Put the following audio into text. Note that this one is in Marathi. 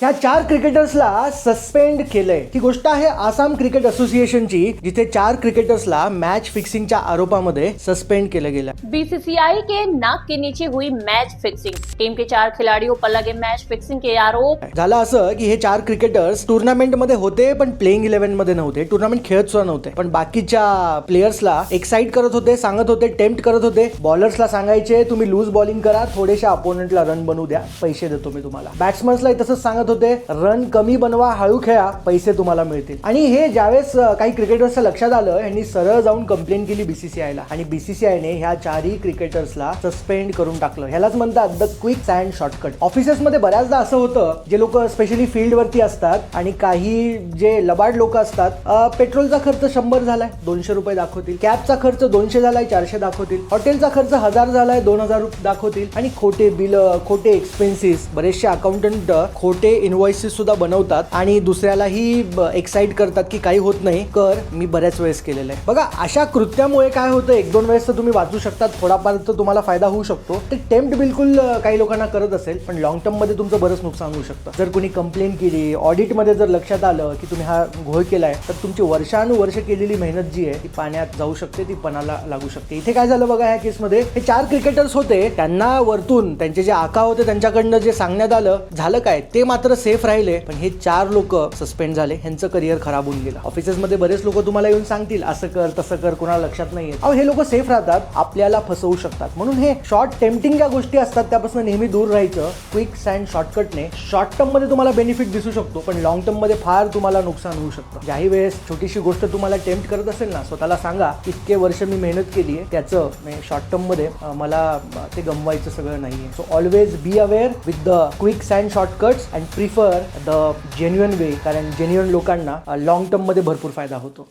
ह्या चार क्रिकेटर्सला सस्पेंड केलंय. ही गोष्ट आहे आसाम क्रिकेट असोसिएशनची जिथे चार क्रिकेटर्सला मॅच फिक्सिंगच्या आरोपामध्ये सस्पेंड केलं गेलं बीसीसीआई के नाक के नीचे हुई मैच फिक्सिंग टीम के चार खिलाड़ियों पर लगे मैच फिक्सिंग के आरोप. झालं असं की हे चार क्रिकेटर्स टुर्नामेंटमध्ये होते पण प्लेइंग इलेव्हनमध्ये नव्हते. टुर्नामेंट खेळत सुद्धा नव्हते. पण बाकीच्या प्लेयर्सला एक्साइट करत होते सांगत होते टेम्प्ट करत होते. बॉलर्सला सांगायचे तुम्ही लूज बॉलिंग करा थोडेशा अपोनंटला रन बनवू द्या. पैसे देतो मी तुम्हाला. बॅट्समन्सला तसंच सांगत होते रन कमी बनवा हळू खेळा पैसे तुम्हाला मिळतील. आणि हे ज्यावेळेस काही क्रिकेटर्सच्या लक्षात आलं यांनी सरळ जाऊन कंप्लेंट केली बीसीसीआयला आणि बीसीसीआयने ह्या चारही क्रिकेटर्सला सस्पेंड करून टाकलं. ह्यालाच म्हणतात द क्विक सँड शॉर्टकट ऑफिसेसमध्ये बऱ्याचदा असं होतं जे लोक स्पेशली फील्डवरती असतात आणि काही जे लबाड लोक असतात पेट्रोलचा खर्च शंभर झालाय दोनशे रुपये दाखवतील. कॅबचा खर्च दोनशे झालाय चारशे दाखवतील. हॉटेलचा खर्च हजार झालाय दोन हजार रुपये दाखवतील. आणि खोटे बिल खोटे एक्सपेन्सेस बरेचसे अकाउंटंट खोटे इन्व्हॉइसेस सुद्धा बनवतात आणि दुसऱ्यालाही एक्साइट करतात की काही होत नाही. कर मी बऱ्याच वेळेस केलेलं आहे. बघा अशा कृत्यामुळे काय होतं एक दोन वेळेस तर तुम्ही वाचू शकतात. थोडाफार तर तुम्हाला फायदा होऊ शकतो. ते टेम्प्ट बिलकुल काही लोकांना करत असेल पण लॉंग टर्ममध्ये तुमचं बरंच नुकसान होऊ शकतं. जर कोणी कंप्लेन केली ऑडिटमध्ये जर लक्षात आलं की तुम्ही हा घोळ केलाय तर तुमची वर्षानुवर्ष केलेली मेहनत जी आहे ती पाण्यात जाऊ शकते ती पणाला लागू शकते. इथे काय झालं बघा ह्या केसमध्ये हे चार क्रिकेटर्स होते. त्यांना वरतून त्यांचे जे आका होते त्यांच्याकडनं जे सांगण्यात आलं झालं काय? ते मात्र सेफ राहिले पण हे चार लोक सस्पेंड झाले. ह्यांचं करिअर खराब होऊन गेलं. ऑफिसेसमध्ये बरेच लोक तुम्हाला येऊन सांगतील असं कर तसं कर कोणाला लक्षात नाहीये. अहो हे लोक सेफ राहतात आपल्याला फसवू शकतात. म्हणून हे शॉर्ट टेम्पटिंग ज्या गोष्टी असतात त्यापासून नेहमी दूर राहायचं. क्विक अँड शॉर्टकटने शॉर्ट टर्ममध्ये तुम्हाला बेनिफिट दिसू शकतो पण लॉंग टर्ममध्ये फार तुम्हाला नुकसान होऊ शकतं. ज्याही वेळेस छोटीशी गोष्ट तुम्हाला टेम्प्ट करत असेल ना स्वतःला सांगा इतके वर्ष मी मेहनत केली आहे त्याचं शॉर्ट टर्ममध्ये मला ते गमवायचं सगळं नाहीये. So always be aware with the quick and shortcuts and prefer the genuine way कारण जेन्युअन लोकांना लॉंग टर्ममध्ये भरपूर फायदा होतो.